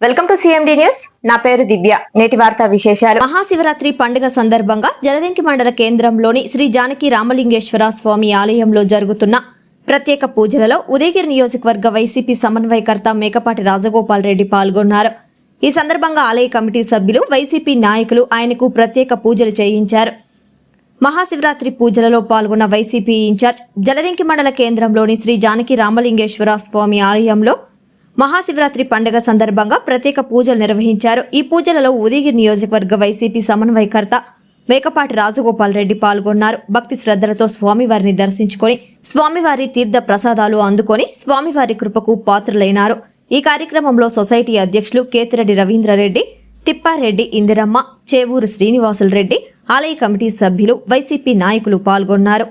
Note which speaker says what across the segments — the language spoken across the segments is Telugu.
Speaker 1: Welcome to CMD news నా పేరు దివ్య. నేటి వార్తా విశేషాలు.
Speaker 2: మహాశివరాత్రి పండుగ సందర్భంగా జలదంకి మండల కేంద్రంలోని శ్రీ జానకి రామలింగేశ్వర స్వామి ఆలయంలో జరుగుతున్న ప్రత్యేక పూజలలో ఉదయగిరి నియోజకవర్గ వైసీపీ సమన్వయకర్త మేకపాటి రాజగోపాల్ రెడ్డి పాల్గొన్నారు. ఈ సందర్భంగా ఆలయ కమిటీ సభ్యులు వైసీపీ నాయకులు ఆయనకు ప్రత్యేక పూజలు చేయించారు. మహాశివరాత్రి పూజలలో పాల్గొన్న వైసీపీ ఇన్ఛార్జ్ జలదింకి మండల కేంద్రంలోని శ్రీ జానకి రామలింగేశ్వర స్వామి ఆలయంలో మహాశివరాత్రి పండుగ సందర్భంగా ప్రత్యేక పూజలు నిర్వహించారు. ఈ పూజలలో ఉదయగిరి నియోజకవర్గ వైసీపీ సమన్వయకర్త మేకపాటి రాజగోపాల్ రెడ్డి పాల్గొన్నారు. భక్తి శ్రద్ధలతో స్వామివారిని దర్శించుకొని స్వామివారి తీర్థ ప్రసాదాలు అందుకొని స్వామివారి కృపకు పాత్రులైనారు. ఈ కార్యక్రమంలో సొసైటీ అధ్యక్షులు కేతిరెడ్డి రవీంద్రరెడ్డి తిప్పారెడ్డి ఇందిరమ్మ చేవూరు శ్రీనివాసులు రెడ్డి ఆలయ కమిటీ సభ్యులు వైసీపీ నాయకులు పాల్గొన్నారు.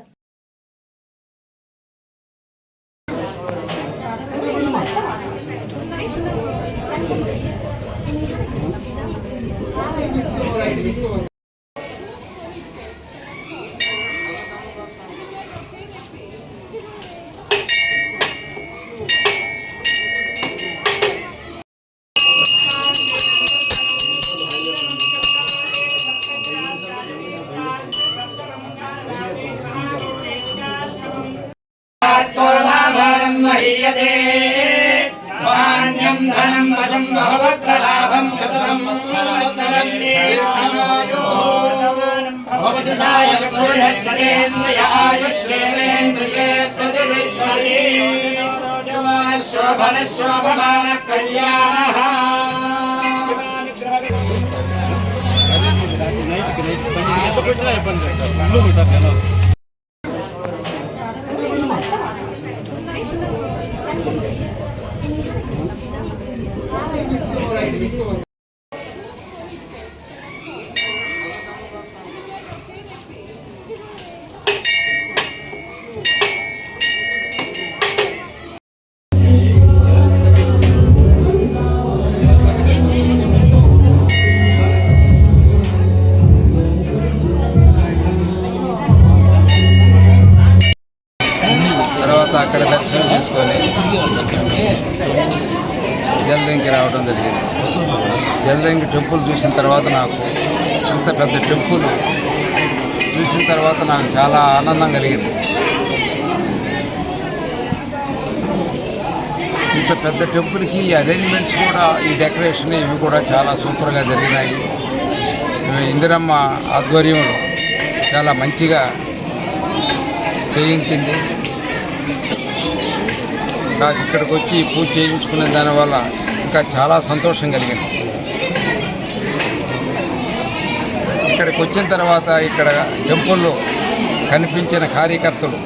Speaker 3: भवतु दायक पुरुषस्वरेन्द्रिय आयुष्येवेन्द्रिये प्रतिष्ठति शोभन शोभमान कल्याणः
Speaker 4: తర్వాత దర్శనం చేసుకొని జలదంకి రావడం జరిగింది. జలదంకి టెంపుల్ చూసిన తర్వాత నాకు ఇంత పెద్ద టెంపుల్ చూసిన తర్వాత నాకు చాలా ఆనందం కలిగింది. ఇంత పెద్ద టెంపుల్కి ఈ అరేంజ్మెంట్స్ కూడా ఈ డెకరేషన్ ఇవి కూడా చాలా సూపర్గా జరిగినాయి. ఇందిరమ్మ ఆధ్వర్యంలో చాలా మంచిగా చేయించింది. నాకు ఇక్కడికి వచ్చి పూజ చేయించుకునే దానివల్ల ఇంకా చాలా సంతోషం కలిగింది. ఇక్కడికి వచ్చిన తర్వాత ఇక్కడ టెంపుల్లో కనిపించిన కార్యకర్తలు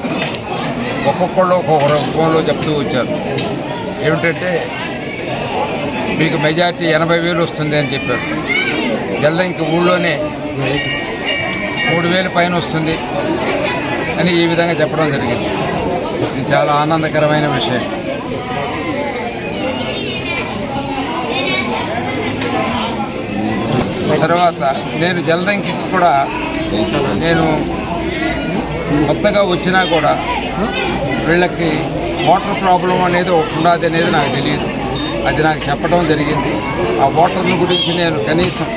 Speaker 4: ఒక్కొక్కళ్ళు ఒక్కొక్క ఫోన్లో చెప్తూ వచ్చారు. ఏమిటంటే మీకు మెజార్టీ ఎనభై వేలు వస్తుంది అని చెప్పారు. జల్ద ఇంక ఊళ్ళోనే మూడు వేలు పైన వస్తుంది అని ఈ విధంగా చెప్పడం జరిగింది. ఇది చాలా ఆనందకరమైన విషయం. తర్వాత నేను జలదంకి కూడా నేను కొత్తగా వచ్చినా కూడా వీళ్ళకి వాటర్ ప్రాబ్లం అనేది ఉండదు అనేది నాకు తెలియదు. అది నాకు చెప్పడం జరిగింది. ఆ వాటర్ని గురించి నేను కనీసం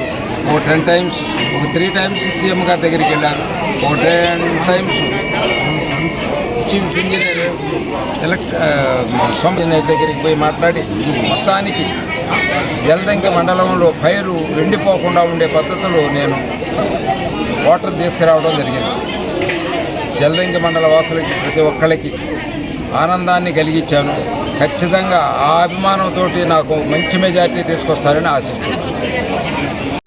Speaker 4: ఒక టెన్ టైమ్స్ ఒక త్రీ టైమ్స్ సీఎం గారి దగ్గరికి వెళ్ళాను. ఒక ten times chief engineer elect దగ్గరికి పోయి మాట్లాడి మొత్తానికి జలదంక మండలంలో పైరు ఎండిపోకుండా ఉండే పద్ధతిలో నేను వాటర్ తీసుకురావడం జరిగింది. జలదంకి మండల వాసులకి ప్రతి ఒక్కళ్ళకి ఆనందాన్ని కలిగించాను. ఖచ్చితంగా ఆ అభిమానంతో నాకు మంచి మెజార్టీ తీసుకొస్తారని ఆశిస్తున్నాను.